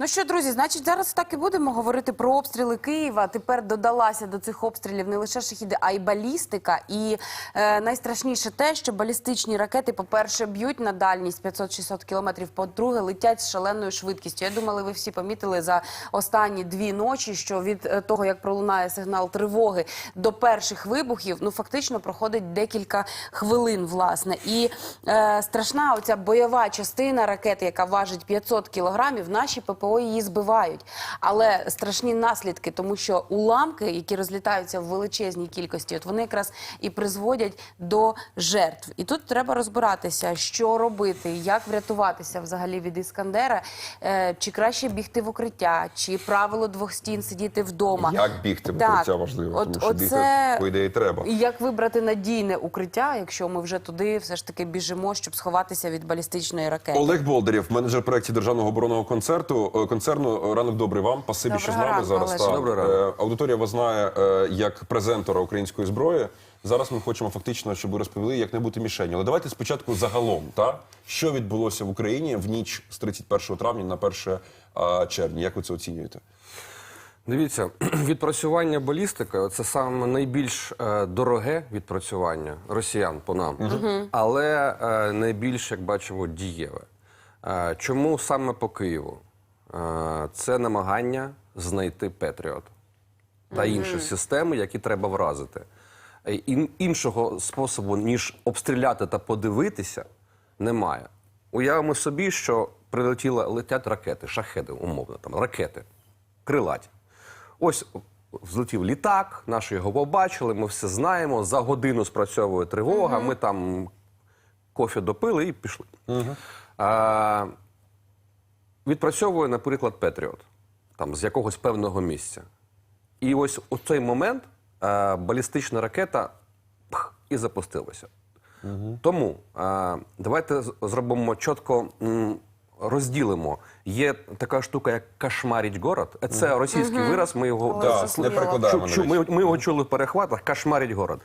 Ну що, друзі, значить, зараз так і будемо говорити про обстріли Києва. Тепер додалася до цих обстрілів не лише шахіди, а й балістика. І е, найстрашніше те, що балістичні ракети, по-перше, б'ють на дальність 500-600 кілометрів, по-друге, летять з шаленою швидкістю. Я думала, ви всі помітили за останні дві ночі, що від е, того, як пролунає сигнал тривоги до перших вибухів, ну фактично проходить декілька хвилин, власне. І е, страшна оця бойова частина ракети, яка важить 500 кілограмів, наші ППО її збивають. Але страшні наслідки, тому що уламки, які розлітаються в величезній кількості, от вони якраз і призводять до жертв. І тут треба розбиратися, що робити, як врятуватися взагалі від іскандера, е, чи краще бігти в укриття, чи правило двох стін сидіти вдома. Як бігти в Так. укриття важливо, От- тому що оце- бігти, по ідеї, треба. І як вибрати надійне укриття, якщо ми вже туди все ж таки біжимо, щоб сховатися від балістичної ракети? Олег Болдерів, менеджер проєктів державного оборонного концерту концерну. Ранок добрий вам. Спасибі, що з нами ранку, зараз. Олеже. Доброго. Е, Аудиторія вас знає е, як презентора української зброї. Зараз ми хочемо фактично, щоб ви розповіли, як не бути мішенью. Але давайте спочатку загалом, та що відбулося в Україні в ніч з 31 травня на 1 е, червня. Як ви це оцінюєте? Дивіться, відпрацювання балістики це саме найбільш е, дороге відпрацювання росіян по нам, але е, найбільш, як бачимо, дієве. Е, чому саме по Києву? Е, це намагання знайти Петріот та інші системи, які треба вразити. Е, ін- іншого способу, ніж обстріляти та подивитися, немає. Уявимо собі, що прилетіли, летять ракети, шахеди, умовно, там, ракети, крилаті. Ось взлетів літак, наші його побачили, ми все знаємо. За годину спрацьовує тривога, ми там кофе допили і пішли. А, відпрацьовує, наприклад, Петріот там, з якогось певного місця. І ось у цей момент е, балістична ракета пх, і запустилася. Тому е, давайте зробимо чітко. м, Розділимо. Є така штука, як кошмарить город. Е, Це російський вираз. Ми його зрозуміло. не перекладаємо Чу- чу- навіть. ми, ми його чули в перехватах кошмарить город.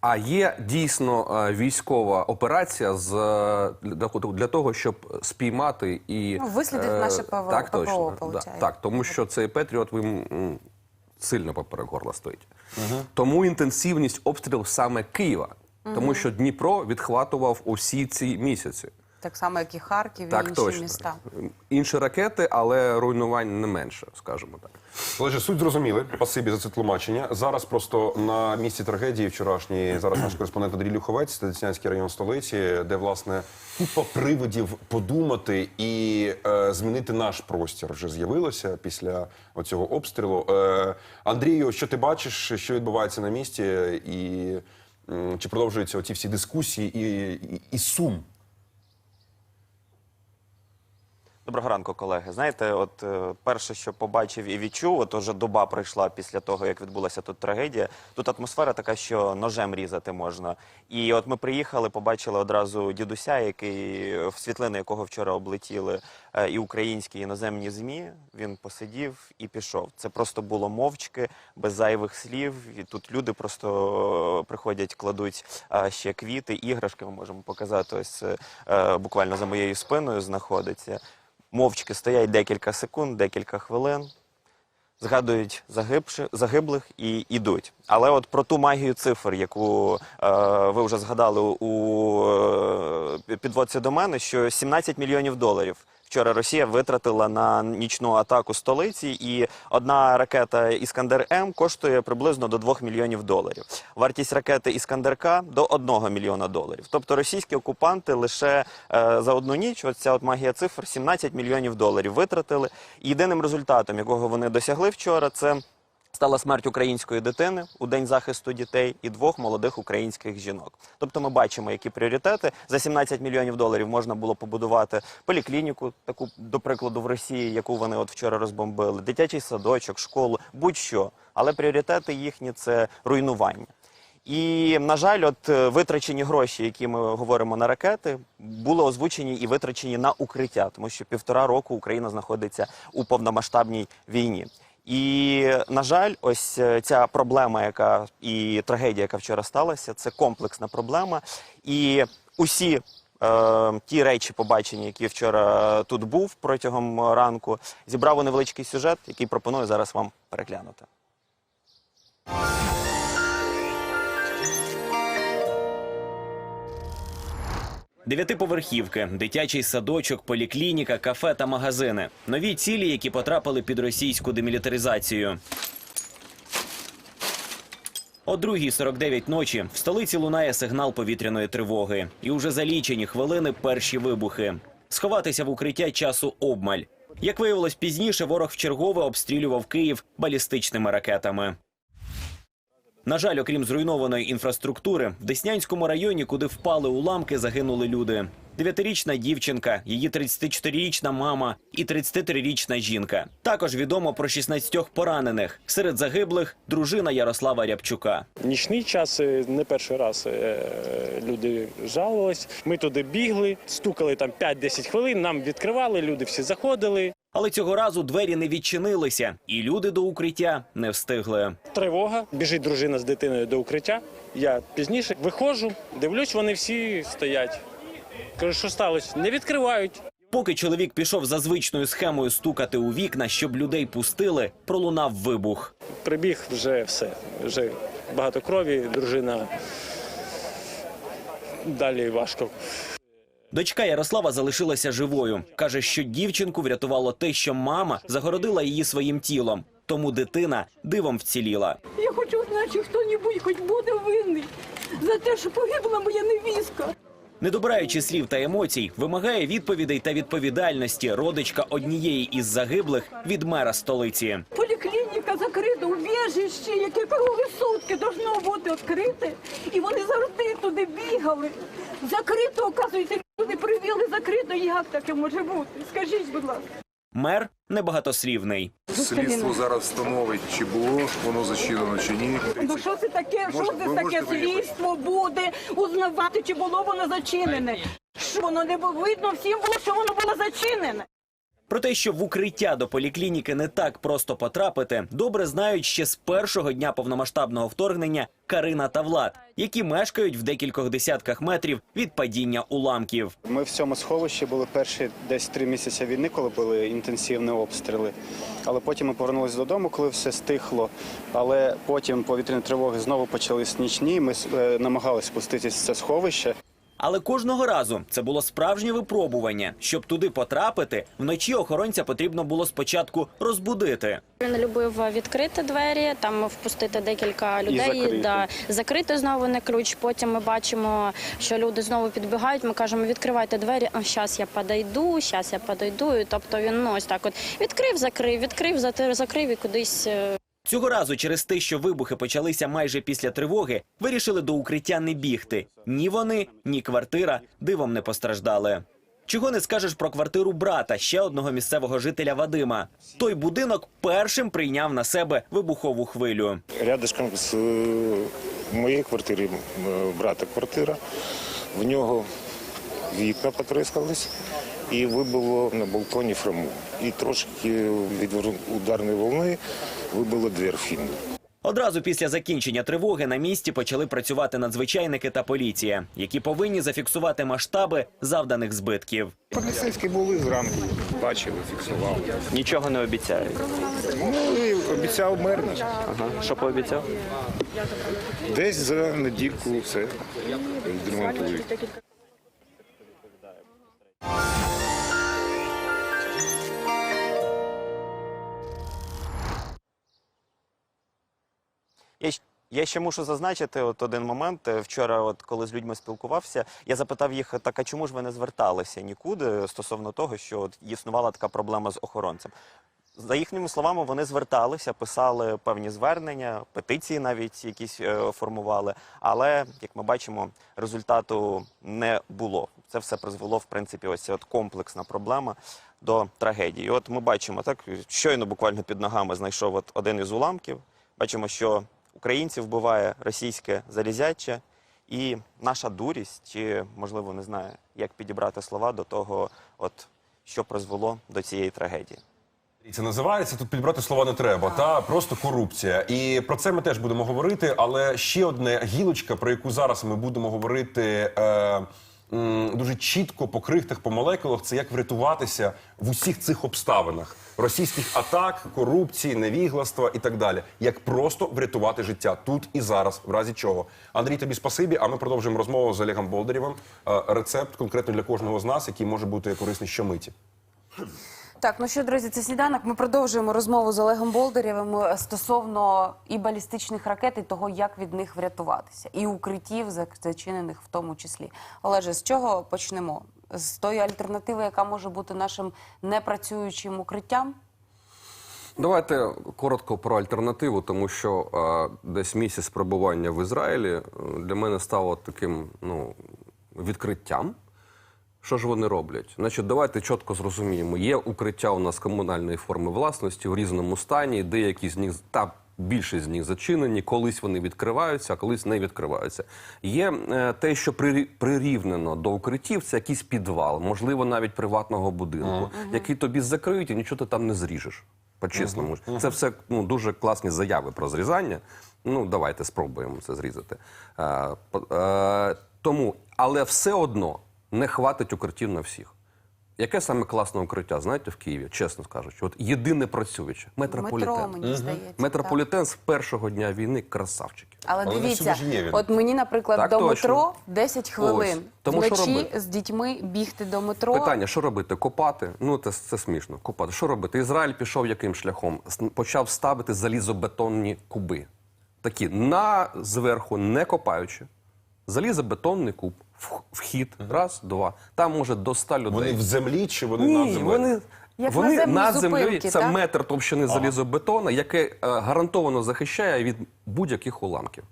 А є дійсно е, військова операція з е, для, для того, щоб спіймати і Ну, вислідити е, наше ПВО, Так, ППО, точно. Да, так, тому що цей Петріот він сильно поперек горла стоїть. Тому інтенсивність обстрілів саме Києва, тому що Дніпро відхватував усі ці місяці. Так само, як і Харків і інші точно. міста. Інші ракети, але руйнувань не менше, скажімо так. Олеже, суть зрозуміли. Спасибі за це тлумачення. Зараз просто на місці трагедії вчорашньої зараз наш кореспондент Андрій Люховець, це Деснянський район столиці, де власне купа приводів подумати і е, змінити наш простір вже з'явилося після оцього обстрілу. Е, Андрію, що ти бачиш, що відбувається на місці, і чи продовжуються оці всі дискусії і, і, і сум? Доброго ранку, колеги. Знаєте, от е, перше, що побачив і відчув, от уже доба пройшла після того, як відбулася тут трагедія. Тут атмосфера така, що ножем різати можна. І от ми приїхали, побачили одразу дідуся, який в світлини якого вчора облетіли е, і українські і іноземні змі. Він посидів і пішов. Це просто було мовчки, без зайвих слів. І тут люди просто е, приходять, кладуть ще квіти, іграшки. Ми можемо показати. Ось буквально за моєю спиною знаходиться мовчки стоять декілька секунд, декілька хвилин, згадують загибши, загиблих і йдуть. Але от про ту магію цифр, яку е, ви вже згадали у е, підводці до мене, що 17 мільйонів доларів. Вчора Росія витратила на нічну атаку столиці, і одна ракета Іскандер М коштує приблизно до 2 мільйонів доларів. Вартість ракети Іскандер К до 1 мільйона доларів. Тобто російські окупанти лише е, за одну ніч, оця от магія цифр, 17 мільйонів доларів витратили. І єдиним результатом, якого вони досягли вчора, це стала смерть української дитини у день захисту дітей і двох молодих українських жінок. Тобто ми бачимо, які пріоритети за 17 мільйонів доларів можна було побудувати поліклініку, таку до прикладу в Росії, яку вони от вчора розбомбили, дитячий садочок, школу, будь-що. Але пріоритети їхні це руйнування. І, на жаль, от е, витрачені гроші, які ми говоримо на ракети, були озвучені і витрачені на укриття, тому що півтора року Україна знаходиться у повномасштабній війні. І на жаль, ось е, ця проблема, яка і трагедія, яка вчора сталася, це комплексна проблема. І усі е, ті речі побачені, які вчора тут був протягом ранку, зібрав у невеличкий сюжет, який пропоную зараз вам переглянути. Дев'ятиповерхівки, дитячий садочок, поліклініка, кафе та магазини. Нові цілі, які потрапили під російську демілітаризацію. О 2.49 ночі в столиці лунає сигнал повітряної тривоги. І уже за лічені хвилини перші вибухи. Сховатися в укриття часу обмаль. Як виявилось пізніше, ворог вчергове обстрілював Київ балістичними ракетами. На жаль, окрім зруйнованої інфраструктури, в Деснянському районі, куди впали уламки, загинули люди. Дев'ятирічна дівчинка, її 34-річна мама і 33-річна жінка. Також відомо про 16 поранених. Серед загиблих дружина Ярослава Рябчука. Нічний час е, не перший раз е, люди жалувались. Ми туди бігли, стукали там 5-10 хвилин, нам відкривали, люди всі заходили. Але цього разу двері не відчинилися, і люди до укриття не встигли. Тривога, біжить дружина з дитиною до укриття. Я пізніше виходжу, дивлюсь, вони всі стоять. Кажу, що сталося? Не відкривають. Поки чоловік пішов за звичною схемою стукати у вікна, щоб людей пустили, пролунав вибух. Прибіг вже все. Вже багато крові, дружина. Далі важко. Дочка Ярослава залишилася живою. Каже, що дівчинку врятувало те, що мама загородила її своїм тілом. Тому дитина дивом вціліла. Я хочу знати, чи хто-небудь хоч буде винний за те, що погибла моя невістка. Не добираючи слів та емоцій, вимагає відповідей та відповідальності родичка однієї із загиблих від мера столиці. Закрита, убіжище, яке круги сутки должно бути відкрите. І вони завжди туди бігали. Закрито, оказується, люди привели закрито. Як таке може бути? Скажіть, будь ласка. Мер небагатослівний. Слідство зараз встановить, чи було воно зачинено, чи ні. Ну що це таке? Може- що це таке слідство буде узнавати, чи було воно зачинене? Що воно не було видно, всім було, що воно було зачинене. Про те, що в укриття до поліклініки не так просто потрапити, добре знають ще з першого дня повномасштабного вторгнення Карина та Влад, які мешкають в декількох десятках метрів від падіння уламків. Ми в цьому сховищі були перші десь три місяці війни, коли були інтенсивні обстріли. Але потім ми повернулися додому, коли все стихло. Але потім повітряні тривоги знову почались нічні. Ми е, намагалися спуститися в це сховище. Але кожного разу це було справжнє випробування. Щоб туди потрапити, вночі охоронця потрібно було спочатку розбудити. Він любив відкрити двері, там впустити декілька людей, закрити. да, закрити знову на ключ. Потім ми бачимо, що люди знову підбігають. Ми кажемо, відкривайте двері. А зараз я подойду, зараз я подойду. І, тобто він ну, ось так от відкрив, закрив, відкрив, закрив і кудись. Цього разу, через те, що вибухи почалися майже після тривоги, вирішили до укриття не бігти. Ні вони, ні квартира дивом не постраждали. Чого не скажеш про квартиру брата, ще одного місцевого жителя Вадима. Той будинок першим прийняв на себе вибухову хвилю. Рядышком з е, моєї квартири е, брата квартира. В нього вікна потрескались і вибило на балконі фраму. І трошки від ударної волни вибило двір фінду. Одразу після закінчення тривоги на місці почали працювати надзвичайники та поліція, які повинні зафіксувати масштаби завданих збитків. Поліцейські були зранку, бачили, фіксували. Нічого не обіцяють. Ну і обіцяв мер наш. Ага. Що пообіцяв? Десь за недільку все відремонтують. Я, ще мушу зазначити от один момент. Е, Вчора, от коли з людьми спілкувався, я запитав їх, так а чому ж ви не зверталися нікуди стосовно того, що от існувала така проблема з охоронцем. За їхніми словами, вони зверталися, писали певні звернення, петиції навіть якісь е, формували. Але як ми бачимо, результату не було. Це все призвело, в принципі, ось от комплексна проблема до трагедії. От ми бачимо, так щойно буквально під ногами знайшов от один із уламків. Бачимо, що українців вбиває російське залізяче. І наша дурість, чи можливо не знаю, як підібрати слова до того, от що призвело до цієї трагедії. Це називається тут підбирати слова не треба, та просто корупція. І про це ми теж будемо говорити. Але ще одне гілочка, про яку зараз ми будемо говорити е, м, дуже чітко по крихтах, по молекулах, це як врятуватися в усіх цих обставинах російських атак, корупції, невігластва і так далі. Як просто врятувати життя тут і зараз, в разі чого. Андрій, тобі спасибі. А ми продовжуємо розмову з Олегом Болдарєвим. Е, рецепт конкретно для кожного з нас, який може бути корисний щомиті. Так, ну що, друзі, це сніданок. Ми продовжуємо розмову з Олегом Болдарєвим е, стосовно і балістичних ракет, і того, як від них врятуватися, і укриттів зачинених в тому числі. Олеже, з чого почнемо? З тої альтернативи, яка може бути нашим непрацюючим укриттям? Давайте коротко про альтернативу, тому що е, десь місяць перебування в Ізраїлі е, для мене стало таким ну, відкриттям. Що ж вони роблять? Значить, давайте чітко зрозуміємо. Є укриття у нас комунальної форми власності в різному стані. Деякі з них та більшість з них зачинені, колись вони відкриваються, а колись не відкриваються. Є е, те, що прирі- прирівнено до укриттів, це якийсь підвал, можливо, навіть приватного будинку, який тобі закриють і нічого ти там не зріжеш. По-чесному. Це все ну, дуже класні заяви про зрізання. Ну, давайте спробуємо це зрізати. Е, е, тому, але все одно не хватить укриттів на всіх. Яке саме класне укриття, знаєте, в Києві, чесно кажучи, от єдине працююче метрополітен. Метро, мені здається. Метрополітен з першого дня війни красавчики. Але, Але дивіться, всюди ж є він. от мені, наприклад, Так до точно. метро 10 хвилин. Ось. Тому що Вночі робити? з дітьми бігти до метро. Питання: що робити? Копати? Ну це, це смішно. Копати. Що робити? Ізраїль пішов яким шляхом? С- Почав ставити залізобетонні куби. Такі на зверху, не копаючи. Залізобетонний куб, вхід, раз, два. Там може до 100 людей. Вони в землі чи вони Ні, над землею? вони, Як вони над землею. зупинки, Це так? метр товщини залізобетона, яке е, гарантовано захищає від будь-яких уламків.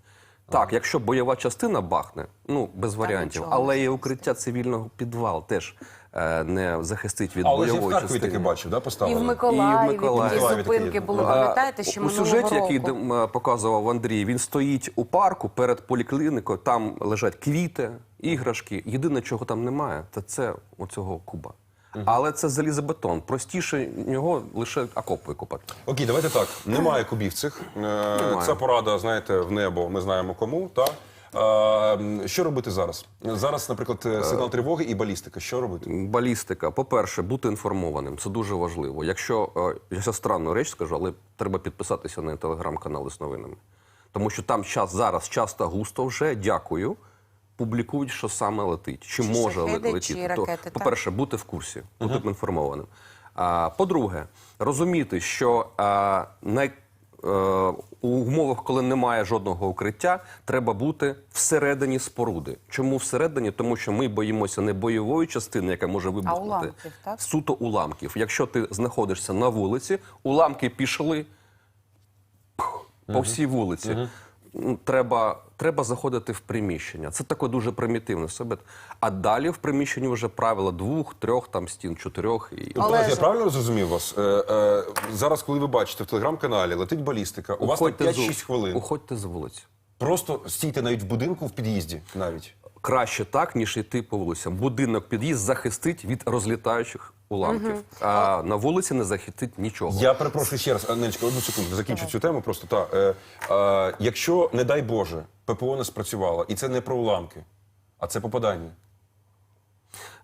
Так, якщо бойова частина бахне, ну без варіантів, нічого але і укриття цивільного підвал теж е, не захистить від Але ж я в бойової Харкові частини. бачив, да, І в Миколаєві, І в Миколаєві. такі такі зупинки є. були, А, пам'ятаєте, що у минулого сюжеті, року. який е, показував Андрій, він стоїть у парку перед полікліникою, там лежать квіти, іграшки. Єдине, чого там немає, це це оцього куба. Але це залізобетон. Простіше нього лише окоп викопати. Окей, давайте так. Немає кубів цих. Е, Ця порада, знаєте, в небо. Ми знаємо кому. Та? Е, Що робити зараз? Зараз, наприклад, е, сигнал тривоги і балістика. Що робити? Балістика, по-перше, бути інформованим. Це дуже важливо. Якщо е, я зараз странну реч скажу, але треба підписатися на телеграм-канали з новинами. Тому що там час зараз часто густо вже дякую. Публікують, що саме летить, чи, Чи може шахеди, летіти. чи ракети, так. по-перше, бути в курсі, бути інформованим. А, по-друге, розуміти, що а, най, е, у умовах, коли немає жодного укриття, треба бути всередині споруди. Чому всередині? Тому що ми боїмося не бойової частини, яка може вибухнути, уламків, так? суто уламків. Якщо ти знаходишся на вулиці, уламки пішли по всій вулиці. Треба, треба заходити в приміщення. Це таке дуже примітивне себе. А далі в приміщенні вже правила двох, трьох там стін, чотирьох. І... Тобто, Олеже. я правильно зрозумів вас? Е, е, Зараз, коли ви бачите в телеграм-каналі, летить балістика, у вас Уходьте з- 5-6 хвилин. Уходьте з вулиці. Просто стійте навіть в будинку в під'їзді навіть. Краще так, ніж йти по вулицям. Будинок під'їзд захистить від розлітаючих уламків. А на вулиці не захистить нічого. Я перепрошую ще раз, Нелечка, одну секунду, закінчу цю тему. Просто та е, е, якщо, не дай Боже, ППО не спрацювало, і це не про уламки, а це попадання.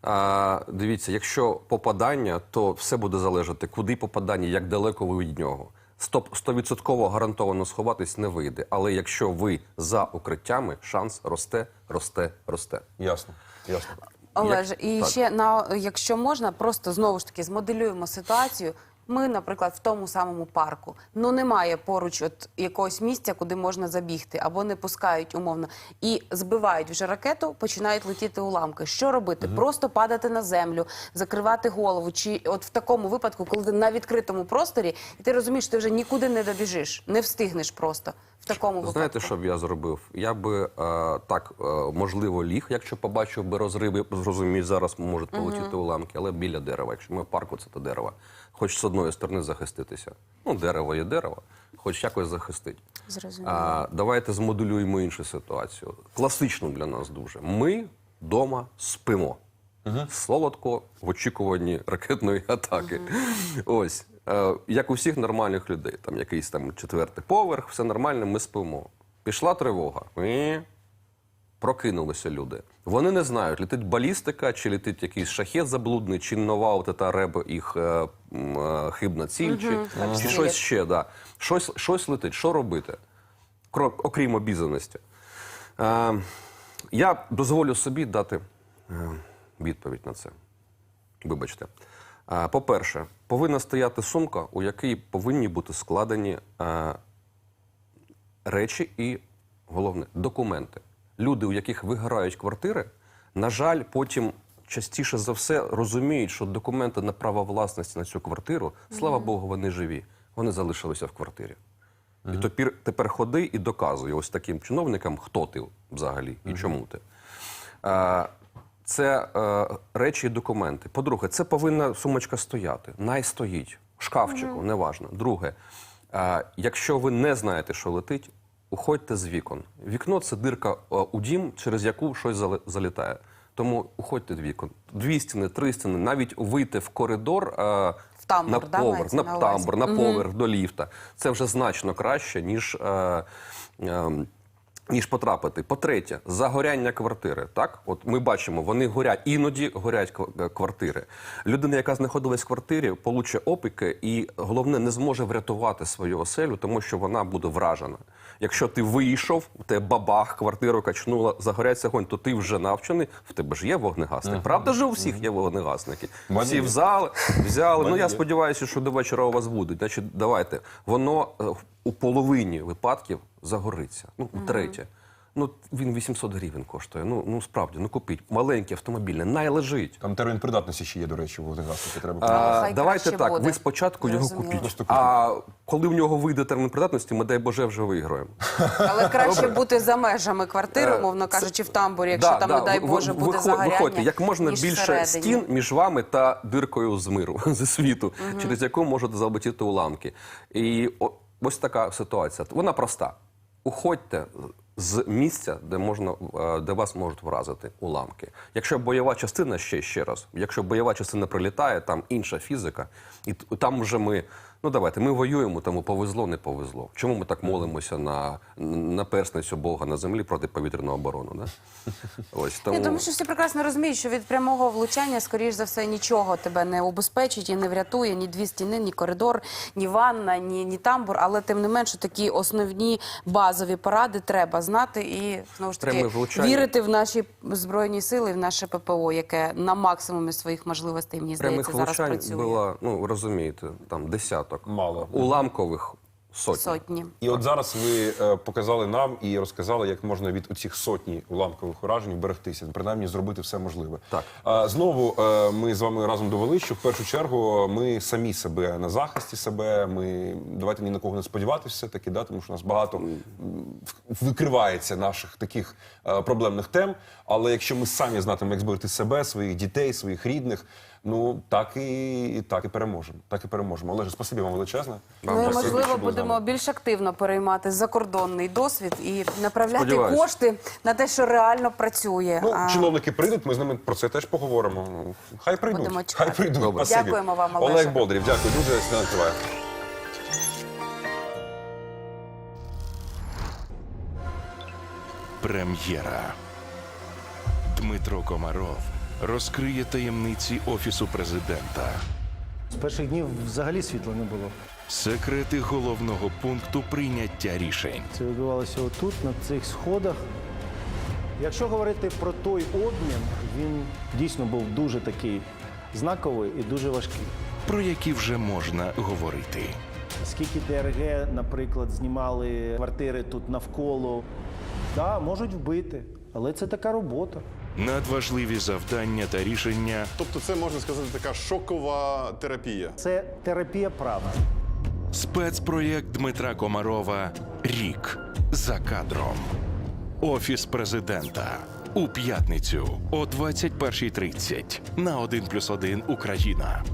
А, дивіться, якщо попадання, то все буде залежати, куди попадання, як далеко ви від нього. Стоп- Стовідсотково гарантовано сховатись не вийде. Але якщо ви за укриттями, шанс росте, росте, росте. Ясно, ясно. Олеже, Як- і так. ще на якщо можна, просто знову ж таки змоделюємо ситуацію. Ми, наприклад, в тому самому парку. Ну немає поруч от якогось місця, куди можна забігти, або не пускають умовно. І збивають вже ракету, починають летіти уламки. Що робити? Просто падати на землю, закривати голову. Чи от в такому випадку, коли ти на відкритому просторі, і ти розумієш, що ти вже нікуди не добіжиш, не встигнеш просто в такому випадку. Знаєте, що б я зробив? Я би е, так, е, можливо, ліг, якщо побачив би розриви, зрозумію, зараз можуть полетіти уламки, але біля дерева. Якщо ми в парку, це то дерево. Хоч одно одної сторони захиститися. Ну, дерево є дерево, хоч якось захистить. Зрозуміло. А, давайте змоделюємо іншу ситуацію. Класичну для нас дуже. Ми вдома спимо. Солодко в очікуванні ракетної атаки. Ось. Е, як у всіх нормальних людей, там якийсь там четвертий поверх, все нормально, ми спимо. Пішла тривога. Прокинулися люди. Вони не знають, летить балістика, чи летить якийсь шахет заблудний, чи нова от та реб їх е, е, хибна ціль, чи, чи щось ще. Да. Щось, щось летить. Що робити? Кро- окрім обізнаності. Е, я дозволю собі дати е, відповідь на це. Вибачте. Е, По-перше, повинна стояти сумка, у якій повинні бути складені е, речі і головне документи. Люди, у яких виграють квартири, на жаль, потім частіше за все розуміють, що документи на право власності на цю квартиру, слава Богу, вони живі. Вони залишилися в квартирі. І тепер, тепер ходи і доказуй ось таким чиновникам, хто ти взагалі і чому ти. Е, це е, речі і документи. По-друге, це повинна сумочка стояти. Най стоїть. Шкафчику, неважно. Друге, е, якщо ви не знаєте, що летить, уходьте з вікон. Вікно це дирка е, у дім, через яку щось залітає. Тому уходьте з вікон. Дві стіни, три стіни, навіть вийти в коридор е, В тамбур, на да, поверх, на на тамбур, на поверх до ліфта. Це вже значно краще, ніж. Е, е, ніж потрапити. По-третє, загоряння квартири. Так, от ми бачимо, вони горять, іноді горять квартири. Людина, яка знаходилась в квартирі, получить опіки і головне не зможе врятувати свою оселю, тому що вона буде вражена. Якщо ти вийшов, у тебе бабах, квартиру качнула, загоряється огонь, то ти вже навчений. В тебе ж є вогнегасник. Правда ж у всіх є вогнегасники. Мені. Всі взяли, взяли. Ну я сподіваюся, що до вечора у вас будуть. Значить, давайте. Воно е, у половині випадків загориться. Ну, третє. Ну, він 800 гривень коштує. Ну, ну справді, ну купіть. Маленький автомобільний, най лежить. Там термін придатності ще є, до речі, вогнегасники. Треба А, хай давайте краще так, буде. ви спочатку його Зрозуміло. купіть. Просто А коли в нього вийде термін придатності, ми дай Боже вже виграємо. Але краще бути за межами квартири, Е, умовно кажучи, в тамбурі, якщо там, не дай ви- Боже, ви- буде виход- загоряння. Виходьте, як можна ніж більше всередині. стін між вами та диркою з миру, зі світу, через яку можуть залетіти уламки. І о- ось така ситуація. Вона проста. Уходьте з місця, де можна е, де вас можуть вразити уламки. Якщо бойова частина ще ще раз, якщо бойова частина прилітає, там інша фізика, і там вже ми. Ну давайте, ми воюємо, тому повезло, не повезло. Чому ми так молимося на, на персницю Бога на землі проти повітряну оборону? Да? Ось тому. Ні, тому що всі прекрасно розуміють, що від прямого влучання, скоріш за все, нічого тебе не убезпечить і не врятує ні дві стіни, ні коридор, ні ванна, ні, ні тамбур. Але тим не менше такі основні базові поради треба знати і знову ж таки влучання. вірити в наші збройні сили, в наше ППО, яке на максимумі своїх можливостей, мені здається, Прямих зараз влучань працює. було, ну розумієте, там десяток. Мало. Уламкових сотні. Сотні. І от зараз ви е, показали нам і розказали, як можна від оцих сотні уламкових уражень берегтися, принаймні зробити все можливе. Так. А, знову е, ми з вами разом довели, що в першу чергу ми самі себе на захисті себе. Ми давайте ні на кого не сподіватися, все таки, да, тому що у нас багато викривається наших таких е, проблемних тем. Але якщо ми самі знатимемо, як зберегти себе, своїх дітей, своїх рідних. Ну так і так і переможемо. Так і переможемо. Олеже, спасибі вам величезне. Ну, і, Дякую, можливо, що були з будемо більш активно переймати закордонний досвід і направляти Сподіваюсь. кошти на те, що реально працює. Ну, А, чиновники прийдуть, ми з ними про це теж поговоримо. Ну, Хай прийдуть. Будемо чекати. Хай прийдуть. Добре. Спасибі. Дякуємо вам, Олеже. Олег Болдирів, дякую дуже. Сніданок триває. Прем'єра. Дмитро Комаров розкриє таємниці Офісу президента, З перших днів взагалі світла не було. секрети головного пункту прийняття рішень. Це відбувалося отут, на цих сходах. Якщо говорити про той обмін, він дійсно був дуже такий знаковий і дуже важкий. про які вже можна говорити. Скільки ДРГ, наприклад, знімали квартири тут навколо, да, можуть вбити, але це така робота. Надважливі завдання та рішення Тобто, це можна сказати така шокова терапія. Це терапія правди. спецпроєкт Дмитра Комарова Рік за кадром. Офіс президента у п'ятницю о 21.30 на 1+,1 Україна.